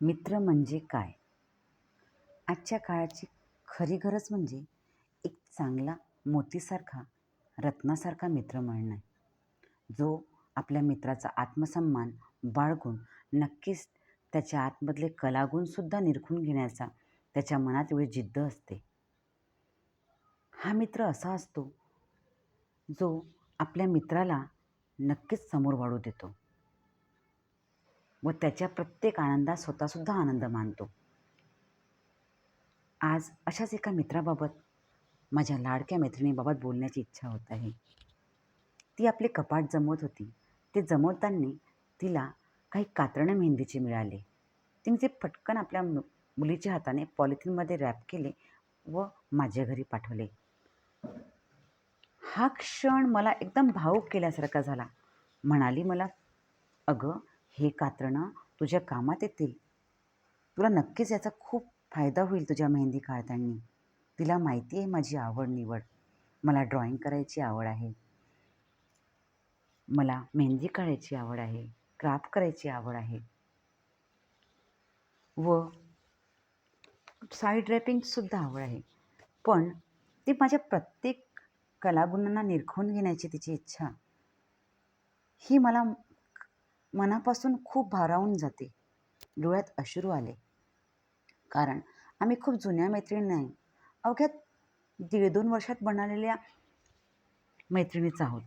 मित्र म्हणजे काय? आजच्या काळाची खरी गरज म्हणजे एक चांगला मोतीसारखा रत्नासारखा मित्र मिळणं आहे जो आपल्या मित्राचा आत्मसन्मान बाळगून नक्कीच त्याच्या आतमधले कलागुणसुद्धा निरखून घेण्याचा त्याच्या मनात वेळ जिद्द असते. हा मित्र असा असतो जो आपल्या मित्राला नक्कीच समोर वाढू देतो. व त्याच्या प्रत्येक आनंदात स्वतःसुद्धा आनंद मानतो. आज अशाच एका मित्राबाबत माझ्या लाडक्या मैत्रिणीबाबत बोलण्याची इच्छा होत आहे. ती आपले कपाट जमवत होती. ते जमवताना तिला काही कातरणे मेहंदीचे मिळाले. तिने ते पटकन आपल्या मु मुलीच्या हाताने पॉलिथिनमध्ये रॅप केले व माझ्या घरी पाठवले. हा क्षण मला एकदम भावूक केल्यासारखा झाला. म्हणाली मला अगं हे कातरणं तुझ्या कामात येतील. तुला नक्कीच याचा खूप फायदा होईल तुझ्या मेहंदी काढताना. तिला माहिती आहे माझी आवड निवड मला ड्रॉईंग करायची आवड आहे. मला मेहंदी काढायची आवड आहे. क्राफ्ट करायची आवड आहे. व साईड ड्रेपिंगसुद्धा आवड आहे. पण ती माझ्या प्रत्येक कलागुणांना निरखून घेण्याची तिची इच्छा. ही मला मनापासून खूप भारावून जाते. डोळ्यात अश्रू आले. कारण आम्ही खूप जुन्या मैत्रिणी नाही अवघ्या दीड दोन वर्षात बनवलेल्या मैत्रिणीच आहोत.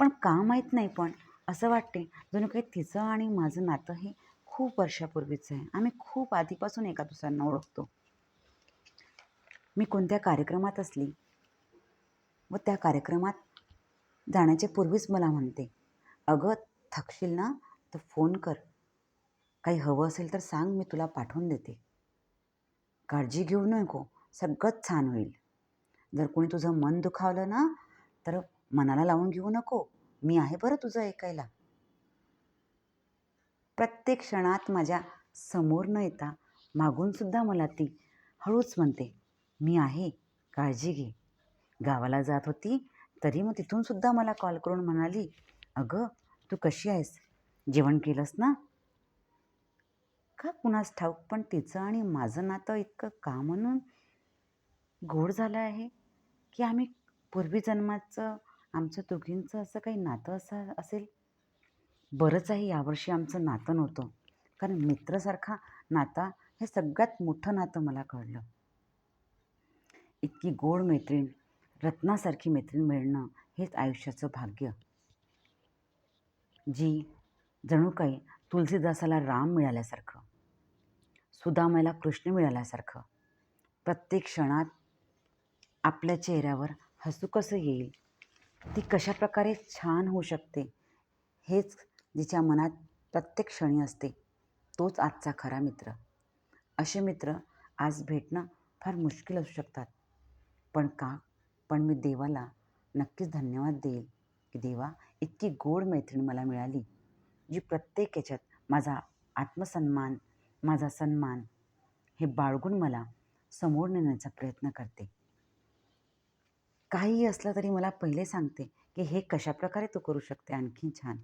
पण का माहीत नाही पण असं वाटते जणू काही तिचं आणि माझं नातं हे खूप वर्षापूर्वीचं आहे. आम्ही खूप आधीपासून एका दुसऱ्यांना ओळखतो. मी कोणत्या कार्यक्रमात असली व त्या कार्यक्रमात जाण्याच्या पूर्वीच मला म्हणते अगं थकशील ना तर फोन कर. काही हवं असेल तर सांग मी तुला पाठवून देते. काळजी घेऊ नको सगळंच छान होईल. जर कोणी तुझं मन दुखावलं ना तर मनाला लावून घेऊ नको. मी आहे बरं तुझं ऐकायला. प्रत्येक क्षणात माझ्यासमोर न येता मागूनसुद्धा मला ती हळूच म्हणते मी आहे काळजी घे. गावाला जात होती तरी मग तिथूनसुद्धा मला कॉल करून म्हणाली अगं तू कशी आहेस? जेवण केलंस ना? का कुणास ठाऊक पण तिचं आणि माझं नातं इतकं का म्हणून गोड झालं आहे? की आम्ही पूर्वी जन्माचं आमचं दोघींचं असं काही नातं असं असेल? बरंच आहे यावर्षी आमचं नातं नव्हतं. कारण मित्रासारखा नाता हे सगळ्यात मोठं नातं मला कळलं. इतकी गोड मैत्रीण रत्नासारखी मैत्रीण मिळणं हेच आयुष्याचं भाग्य. जी जणू काही तुलसीदासाला राम मिळाल्यासारखं सुदामाला कृष्ण मिळाल्यासारखं प्रत्येक क्षणात आपल्या चेहऱ्यावर हसू कसं येईल ती कशाप्रकारे छान होऊ शकते हेच जिच्या मनात प्रत्येक क्षणी असते तोच आजचा खरा मित्र. असे मित्र आज भेटणं फार मुश्किल असू शकतात. पण का? पण मी देवाला नक्कीच धन्यवाद देईल. की देवा इतकी गोड मैत्रीण मला मिळाली जी प्रत्येक याच्यात माझा आत्मसन्मान माझा सन्मान हे बाळगून मला समोर नेण्याचा प्रयत्न करते. काहीही असलं तरी मला पहिले सांगते की हे कशाप्रकारे तू करू शकते आणखी छान.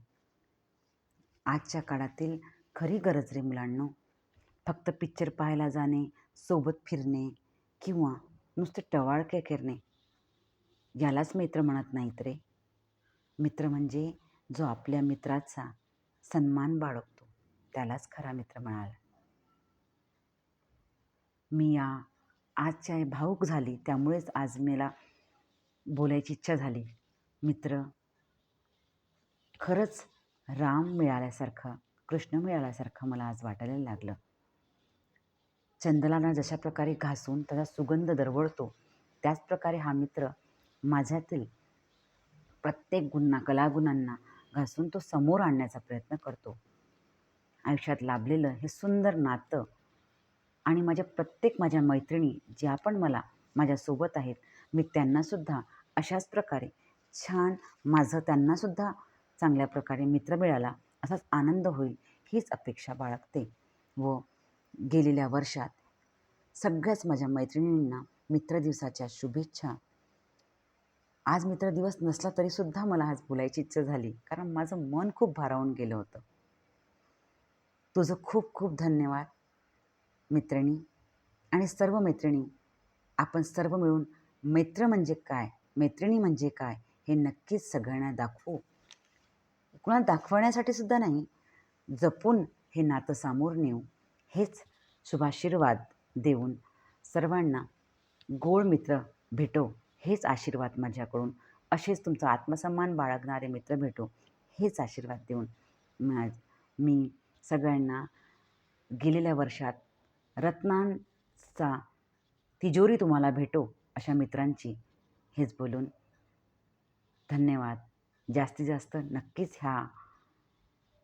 आजच्या काळातील खरी गरज रे मुलांनो फक्त पिक्चर पाहायला जाणे सोबत फिरणे किंवा नुसते टवाळके करणे यालाच मित्र म्हणत नाहीत रे. मित्र म्हणजे जो आपल्या मित्राचा सन्मान बाळगतो. त्यालाच खरा मित्र म्हणाल. मी या आजच्या भावूक झाली त्यामुळेच आज मला बोलायची इच्छा झाली. मित्र खरंच राम मिळाल्यासारखं कृष्ण मिळाल्यासारखं मला आज वाटायला लागलं. चंदलाना जशा प्रकारे घासून त्याचा सुगंध दरवळतो. त्याचप्रकारे हा मित्र माझ्यातील प्रत्येक गुन्हा कलागुणांना घासून तो समोर आणण्याचा प्रयत्न करतो. आयुष्यात लाभलेलं हे सुंदर नातं आणि माझ्या प्रत्येक माझ्या मैत्रिणी ज्या पण मला माझ्यासोबत आहेत मी त्यांनासुद्धा अशाच प्रकारे छान माझं त्यांनासुद्धा चांगल्या प्रकारे मित्र मिळाला असाच आनंद होईल हीच अपेक्षा बाळगते व गेलेल्या वर्षात सगळ्याच माझ्या मैत्रिणींना मित्रदिवसाच्या शुभेच्छा आज मित्र दिवस नसला तरीसुद्धा मला आज बोलायची इच्छा झाली. कारण माझं मन खूप भारावून गेलं होतं. तुझं खूप खूप धन्यवाद मित्रिणी. आणि सर्व मैत्रिणी आपण सर्व मिळून मित्र म्हणजे काय मैत्रिणी म्हणजे काय हे नक्कीच सगळ्यांना दाखवू. कुणाला दाखवण्यासाठी सुद्धा नाही जपून हे नातं सामोर नेऊ हेच शुभाशीर्वाद देऊन सर्वांना गोड मित्र भेटो. हेच आशीर्वाद माझ्याकडून. असेच तुमचा आत्मसन्मान बाळगणारे मित्र भेटो हेच आशीर्वाद देऊन मी सगळ्यांना गेलेल्या वर्षात रत्नांचा तिजोरी तुम्हाला भेटो अशा मित्रांची हेच बोलून धन्यवाद. जास्तीत जास्त नक्कीच ह्या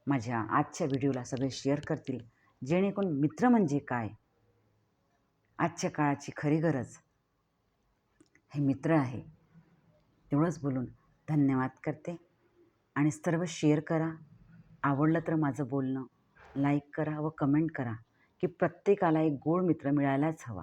माझ्या आजच्या व्हिडिओला सगळे शेअर करतील. जेणेकरून मित्र म्हणजे काय? आजच्या काळाची खरी गरज हे मित्र आहे. तेवढंच बोलून धन्यवाद करते. आणि सर्व शेअर करा. आवडलं तर माझं बोलणं लाईक करा व कमेंट करा की प्रत्येकाला एक गोड मित्र मिळायलाच हवा.